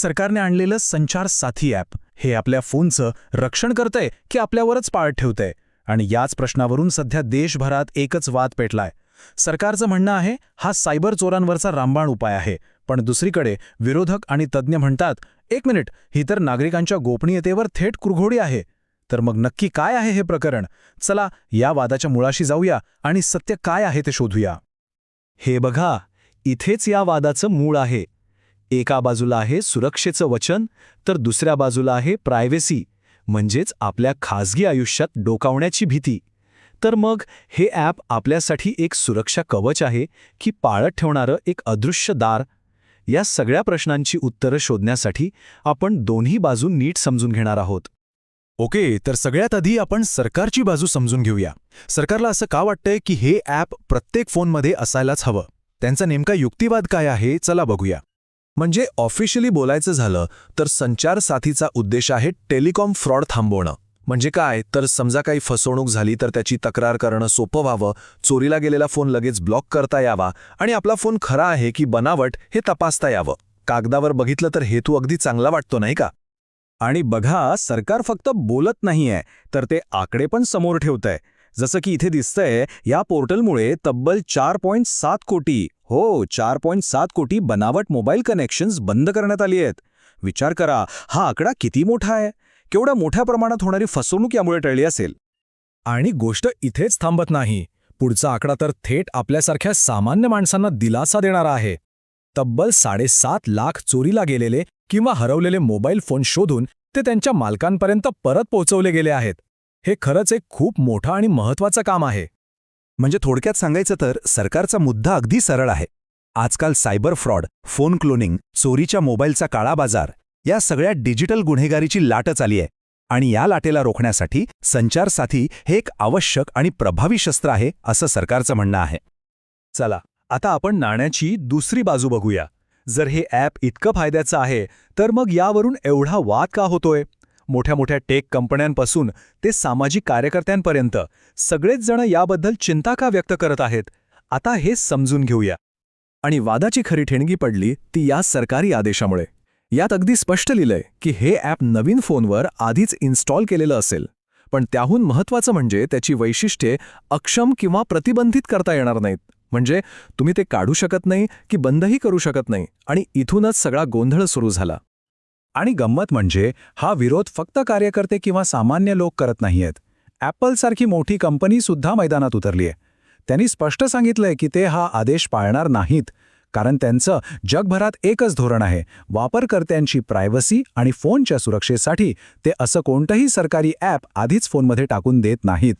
सरकारने आणलेलं संचार साथी ॲप हे आपल्या फोनचं रक्षण करतंय की आपल्यावरच पाळत ठेवतंय? आणि याच प्रश्नावरून सध्या देशभरात एकच वाद पेटलाय. सरकारचं म्हणणं आहे हा सायबर चोरांवरचा रामबाण उपाय आहे पण दुसरीकडे विरोधक आणि तज्ज्ञ म्हणतात एक मिनिट ही तर नागरिकांच्या गोपनीयतेवर थेट कुरघोडी आहे. तर मग नक्की काय आहे हे प्रकरण? चला या वादाच्या मुळाशी जाऊया आणि सत्य काय आहे ते शोधूया. हे बघा इथेच या वादाचं मूळ आहे. एका बाजूला आहे सुरक्षेचं वचन तर दुसऱ्या बाजूला आहे प्रायव्हेसी म्हणजेच आपल्या खाजगी आयुष्यात डोकावण्याची भीती. तर मग हे ॲप आपल्यासाठी एक सुरक्षा कवच आहे की पाळत ठेवणारं एक अदृश्य दार? या सगळ्या प्रश्नांची उत्तरं शोधण्यासाठी आपण दोन्ही बाजू नीट समजून घेणार आहोत. ओके तर सगळ्यात आधी आपण सरकारची बाजू समजून घेऊया. सरकारला असं का वाटतंय की हे ॲप प्रत्येक फोनमध्ये असायलाच हवं? त्यांचा नेमका युक्तिवाद काय आहे चला बघूया. म्हणजे ऑफिशियली बोलायचं झालं तर संचार साथीचा उद्देश आहे टेलिकॉम फ्रॉड थांबवणं. म्हणजे काय? तर समजा काही फसवणूक झाली तर त्याची तक्रार करणं सोपं व्हावं चोरीला गेलेला फोन लगेच ब्लॉक करता यावा आणि आपला फोन खरा आहे की बनावट हे तपासता यावं. कागदावर बघितलं तर हेतू अगदी चांगला वाटतो नाही का? आणि बघा सरकार फक्त बोलत नाहीये तर ते आकडे पण समोर ठेवतंय. जसं की इथे दिसतंय या पोर्टलमुळे तब्बल चार पॉईंट सात कोटी हो चार पॉईंट सात कोटी बनावट मोबाईल कनेक्शन्स बंद करण्यात आली आहेत. विचार करा हा आकडा किती मोठा आहे? केवढ्या मोठ्या प्रमाणात होणारी फसवणूक यामुळे टळली असेल? आणि गोष्ट इथेच थांबत नाही. पुढचा आकडा तर थेट आपल्यासारख्या सामान्य माणसांना दिलासा देणारा आहे. तब्बल साडेसात लाख चोरीला गेलेले किंवा हरवलेले मोबाईल फोन शोधून ते त्यांच्या मालकांपर्यंत परत पोहोचवले गेले आहेत. हे खरंच एक खूप मोठं आणि महत्वाचं काम आहे. म्हणजे थोडक्यात सांगायचं तर सरकारचा मुद्दा अगदी सरळ आहे. आजकाल सायबर फ्रॉड फोन क्लोनिंग चोरीच्या मोबाईलचा काळा बाजार या सगळ्या डिजिटल गुन्हेगारीची लाटच आली आहे. आणि या लाटेला रोखण्यासाठी संचार साथी हे एक आवश्यक आणि प्रभावी शस्त्र आहे असं सरकारचं म्हणणं आहे. चला आता आपण नाण्याची दुसरी बाजू बघूया. जर हे ॲप इतकं फायद्याचं आहे तर मग यावरून एवढा वाद का होतोय? मोठ्या मोठ्या टेक कंपन्यांपासून ते सामाजिक कार्यकर्त्यांपर्यंत सगळेच जण याबद्दल चिंता का व्यक्त करत आहेत? आता हे समजून घेऊया. आणि वादाची खरी ठेणगी पडली ती या सरकारी आदेशामुळे. यात अगदी स्पष्ट लिहिलंय की हे ॲप नवीन फोनवर आधीच इन्स्टॉल केलेलं असेल. पण त्याहून महत्त्वाचं म्हणजे त्याची वैशिष्ट्ये अक्षम किंवा प्रतिबंधित करता येणार नाहीत. म्हणजे तुम्ही ते काढू शकत नाही की बंदही करू शकत नाही आणि इथूनच सगळा गोंधळ सुरू झाला. आणि गंमत म्हणजे हा विरोध फक्त कार्यकर्ते किंवा सामान्य लोक करत नाहीयेत. ॲपलसारखी मोठी कंपनी सुद्धा मैदानात उतरलीय त्यांनी स्पष्ट सांगितलंय की ते हा आदेश पाळणार नाहीत कारण त्यांचं जगभरात एकच धोरण आहे वापरकर्त्यांची प्रायव्हसी आणि फोनच्या सुरक्षेसाठी ते असं कोणतंही सरकारी ॲप आधीच फोनमध्ये टाकून देत नाहीत.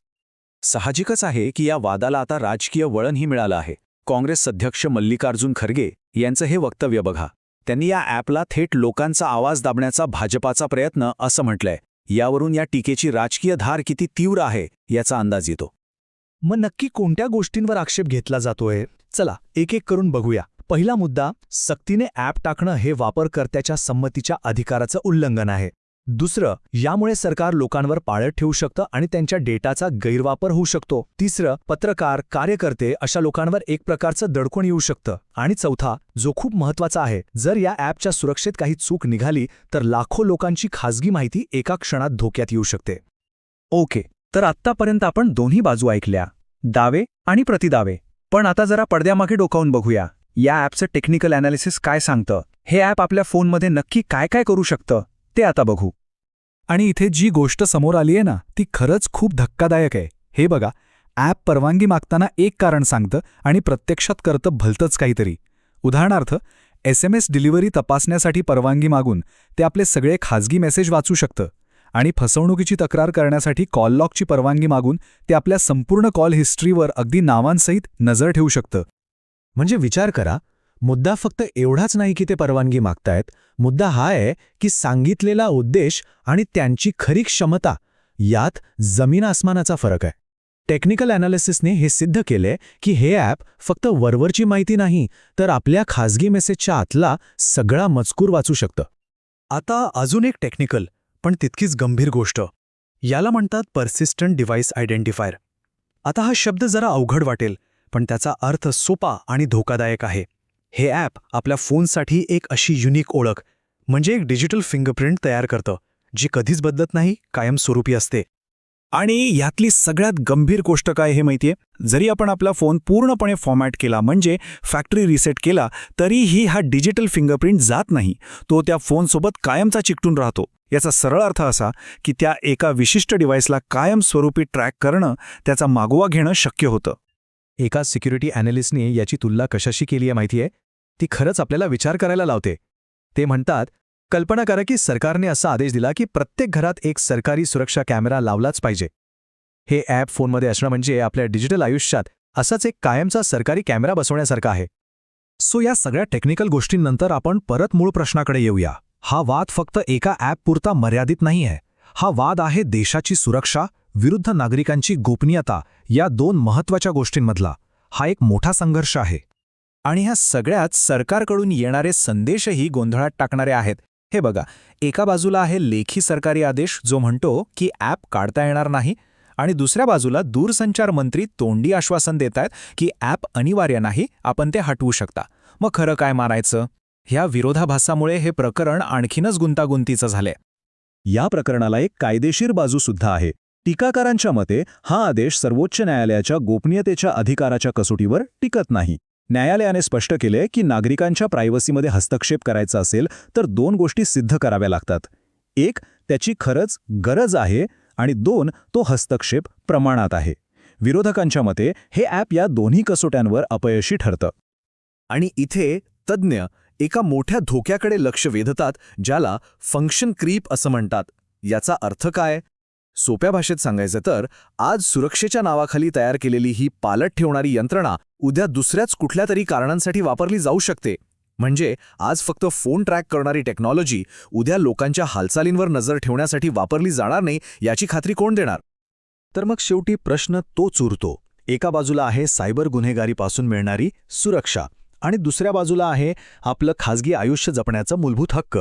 साहजिकच आहे की या वादाला आता राजकीय वळणही मिळालं आहे. काँग्रेस अध्यक्ष मल्लिकार्जुन खरगे यांचं हे वक्तव्य बघा. त्यांनी या ॲपला थेट लोकांचा आवाज दाबण्याचा भाजपाचा प्रयत्न असं म्हटलंय. यावरून या टीकेची राजकीय धार किती तीव्र आहे याचा अंदाज येतो. मग नक्की कोणत्या गोष्टींवर आक्षेप घेतला जातोय? चला एक एक करून बघूया. पहिला मुद्दा सक्तीने ॲप टाकणं हे वापरकर्त्याच्या संमतीच्या अधिकाराचं उल्लंघन आहे. दुसरं यामुळे सरकार लोकांवर पाळत ठेवू शकतं आणि त्यांच्या डेटाचा गैरवापर होऊ शकतो. तिसरं पत्रकार कार्यकर्ते अशा लोकांवर एक प्रकारचं दडकोण येऊ शकतं. आणि चौथा जो खूप महत्त्वाचा आहे जर या ॲपच्या सुरक्षेत काही चूक निघाली तर लाखो लोकांची खासगी माहिती एका क्षणात धोक्यात येऊ शकते. ओके तर आत्तापर्यंत आपण दोन्ही बाजू ऐकल्या. दावे आणि प्रतिदावे. पण आता जरा पडद्यामागे डोकावून बघूया. या ॲपचं टेक्निकल अनालिसिस काय सांगतं? हे ॲप आपल्या फोनमध्ये नक्की काय काय करू शकतं? ते आता बघू. आणि इथे जी गोष्ट समोर आली आहे ना ती खरंच खूप धक्कादायक आहे. हे बघा ॲप परवानगी मागताना एक कारण सांगतं आणि प्रत्यक्षात करतं भलतंच काहीतरी. उदाहरणार्थ एस एम एस डिलिव्हरी तपासण्यासाठी परवानगी मागून ते आपले सगळे खाजगी मेसेज वाचू शकतं आणि फसवणुकीची तक्रार करण्यासाठी कॉल लॉकची परवानगी मागून ते आपल्या संपूर्ण कॉल हिस्ट्रीवर अगदी नावांसहित नजर ठेवू शकतं. म्हणजे विचार करा मुद्दा फक्त एवढाच नाही की ते परवानगी मागतायत. मुद्दा हा आहे की सांगितलेला उद्देश आणि त्यांची खरी क्षमता यात जमीन आसमानाचा फरक आहे. टेक्निकल अॅनालिसिसने हे सिद्ध केले की हे ॲप फक्त वरवरची माहिती नाही तर आपल्या खाजगी मेसेजच्या आतला सगळा मजकूर वाचू शकतं. आता अजून एक टेक्निकल पण तितकीच गंभीर गोष्ट. याला म्हणतात पर्सिस्टंट डिव्हाइस आयडेंटिफायर आता हा शब्द जरा अवघड वाटेल पण त्याचा अर्थ सोपा आणि धोकादायक आहे. हे ॲप आपल्या फोनसाठी एक अशी युनिक ओळख म्हणजे एक डिजिटल फिंगरप्रिंट तयार करतं जी कधीच बदलत नाही कायमस्वरूपी असते. आणि यातली सगळ्यात गंभीर गोष्ट काय हे माहितीये? जरी आपण आपला फोन पूर्णपणे फॉर्मॅट केला म्हणजे फॅक्टरी रिसेट केला तरीही हा डिजिटल फिंगरप्रिंट जात नाही. तो त्या फोनसोबत कायमचा चिकटून राहतो. याचा सरळ अर्थ असा की त्या एका विशिष्ट डिव्हाइसला कायमस्वरूपी ट्रॅक करणं त्याचा मागोवा घेणं शक्य होतं. एका सिक्युरिटी अॅनालिस्टने याची तुलना कशाशी केली आहे माहितीये? ती खरंच आपल्याला विचार करायला लावते. ते म्हणतात कल्पना करा की सरकारने असा आदेश दिला की प्रत्येक घरात एक सरकारी सुरक्षा कॅमेरा लावलाच पाहिजे. हे ॲप फोनमध्ये असणं म्हणजे आपल्या डिजिटल आयुष्यात असाच एक कायमचा सरकारी कॅमेरा बसवण्यासारखा आहे. सो या सगळ्या टेक्निकल गोष्टींनंतर आपण परत मूळ प्रश्नाकडे येऊया. हा वाद फक्त एका ॲपपुरता मर्यादित नाही आहे हा वाद आहे देशाची सुरक्षा विरुद्ध नागरिकांची गोपनीयता या दोन महत्त्वाच्या गोष्टींमधला हा एक मोठा संघर्ष आहे. आणि ह्या सगळ्यात सरकारकडून येणारे संदेशही गोंधळात टाकणारे आहेत. हे बघा एका बाजूला आहे लेखी सरकारी आदेश जो म्हणतो की ॲप काढता येणार नाही आणि दुसऱ्या बाजूला दूरसंचार मंत्री तोंडी आश्वासन देत आहेत की ॲप अनिवार्य नाही आपण ते हटवू शकता. मग खरं काय मारायचं? ह्या विरोधाभासामुळे हे प्रकरण आणखीनच गुंतागुंतीचं झालंय. या प्रकरणाला एक कायदेशीर बाजूसुद्धा आहे. टीकाकारांच्या मते हा आदेश सर्वोच्च न्यायालयाच्या गोपनीयतेच्या अधिकाराच्या कसोटीवर टिकत नाही. न्यायालयाने स्पष्ट केले की नागरिकांच्या प्रायव्हसीमध्ये हस्तक्षेप करायचा असेल तर दोन गोष्टी सिद्ध कराव्या लागतात. एक त्याची खरंच गरज आहे आणि दोन तो हस्तक्षेप प्रमाणात आहे. विरोधकांच्या मते हे ॲप या दोन्ही कसोट्यांवर अपयशी ठरतं. आणि इथे तज्ज्ञ एका मोठ्या धोक्याकडे लक्ष वेधतात ज्याला फंक्शन क्रीप असं म्हणतात. याचा अर्थ काय? सोप्या भाषेत सांगायचं तर आज सुरक्षेच्या नावाखाली तयार केलेली ही पालट ठेवणारी यंत्रणा उद्या दुसऱ्याच कुठल्या तरी कारणांसाठी वापरली जाऊ शकते. म्हणजे आज फक्त फोन ट्रॅक करणारी टेक्नॉलॉजी उद्या लोकांच्या हालचालींवर नजर ठेवण्यासाठी वापरली जाणार नाही याची खात्री कोण देणार? तर मग शेवटी प्रश्न तोच उरतो. एका बाजूला आहे सायबर गुन्हेगारीपासून मिळणारी सुरक्षा आणि दुसऱ्या बाजूला आहे आपलं खाजगी आयुष्य जपण्याचा मूलभूत हक्क.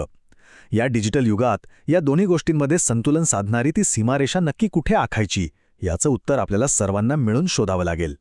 या डिजिटल युगात या दोन्ही गोष्टींमध्ये संतुलन साधणारी ती सीमारेषा नक्की कुठे आखायची? याचं उत्तर आपल्याला सर्वांना मिळून शोधावं लागेल.